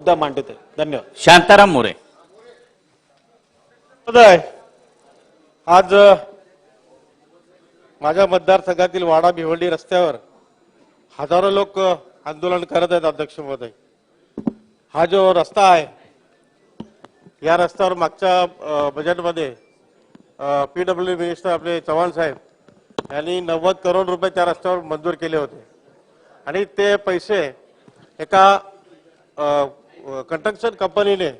मुद्दा मांडत आहे. धन्यवाद. शांताराम मोरे. महोदय आज माझ्या मतदारसंघातील वाडा भिवंडी रस्त्यावर हजारो लोक आंदोलन करत आहेत अध्यक्ष महोदय. हा जो रस्ता आहे या रस्त्यावर मागच्या बजेटमध्ये पीडब्ल्यू मिनिस्टर आपले चव्हाण साहेब यांनी नव्वद करोड रुपये त्या रस्त्यावर मंजूर केले होते. आणि ते पैसे एका कंस्ट्रक्शन कंपनीने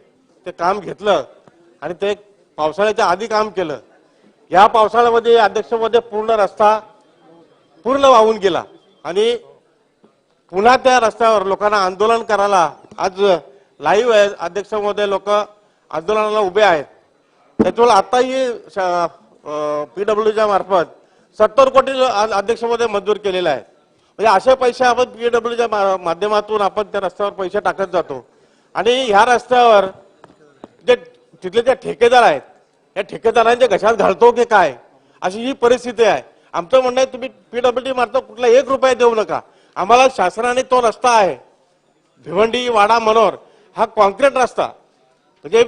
ते काम घेतलं आणि ते पावसाळ्याच्या आधी काम केलं. या पावसाळ्यामध्ये अध्यक्षमध्ये पूर्ण रस्ता पूर्ण वाहून गेला आणि पुन्हा त्या रस्त्यावर लोकांना आंदोलन करायला आज लाईव्ह आहे अध्यक्षमध्ये लोक आंदोलनाला उभे आहेत. त्याच्यामुळे आताही पीडब्ल्यूच्या मार्फत सत्तर कोटी आज मंजूर केलेला आहे म्हणजे असे पैसे आपण पीडब्ल्यूच्या माध्यमातून आपण त्या रस्त्यावर पैसे टाकत जातो. आणि ह्या रस्त्यावर जे तिथले जे ठेकेदार आहेत या ठेकेदारांच्या घशात घालतो की काय? अशी ही परिस्थिती आहे. आमचं म्हणणं आहे तुम्ही पीडब्ल्यूडी मारता कुठला एक रुपया देऊ नका. आम्हाला शासनाने तो रस्ता आहे. भिवंडी वाडा मनोर हा कॉन्क्रीट रस्ता. म्हणजे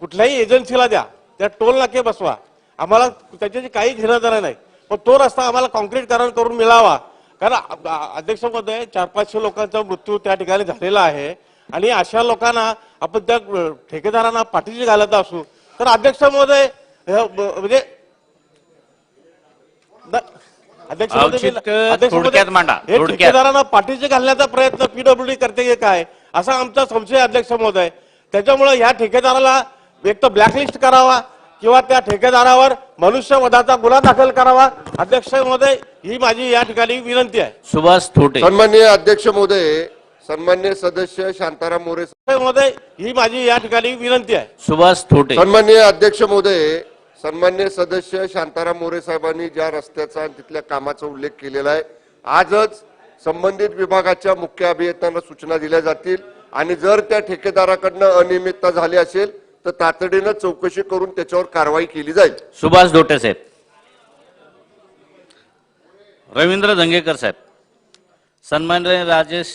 कुठल्याही एजन्सीला द्या. त्या टोल नाके बसवा. आम्हाला त्याच्याची काही घेणं नाही. पण तो रस्ता आम्हाला कॉन्क्रीटकरण करून मिळावा. कारण अ- अध्यक्ष महोदय चार पाचशे लोकांचा मृत्यू त्या ठिकाणी झालेला आहे. आणि अशा लोकांना आपण त्या ठेकेदारांना पाठीशी घालत असू. तर अध्यक्ष महोदय म्हणजे हे. ठेकेदारांना पाठीशी घालण्याचा प्रयत्न पीडब्ल्यूडी करते की काय? असा आमचा संशय अध्यक्ष महोदय. त्याच्यामुळे या ठेकेदाराला एक तर ब्लॅकलिस्ट करावा किंवा त्या ठेकेदारावर मनुष्यवधाचा गुन्हा दाखल करावा. अध्यक्ष महोदय ही माझी या ठिकाणी विनंती आहे. सुभाष थोटे. सन्मान्य अध्यक्ष महोदय सन्मान्य सदस्य शांताराम मोरे महोदय ही माझी या ठिकाणी विनंती आहे. सुभाष थोटे सन्मान्य अध्यक्ष महोदय सन्मान्य सदस्य शांताराम मोरे साहेबांनी ज्या रस्त्याचा आणि तिथल्या कामाचा उल्लेख केलेला आहे आजच संबंधित विभागाच्या मुख्य अभियंत्यांना सूचना दिल्या जातील. आणि जर त्या ठेकेदाराकडनं अनियमितता झाली असेल तर तातडीनं चौकशी करून त्याच्यावर कारवाई केली जाईल. सुभाष धोटे साहेब. रवींद्र दंगेकर साहेब. सन्मान्य राजेश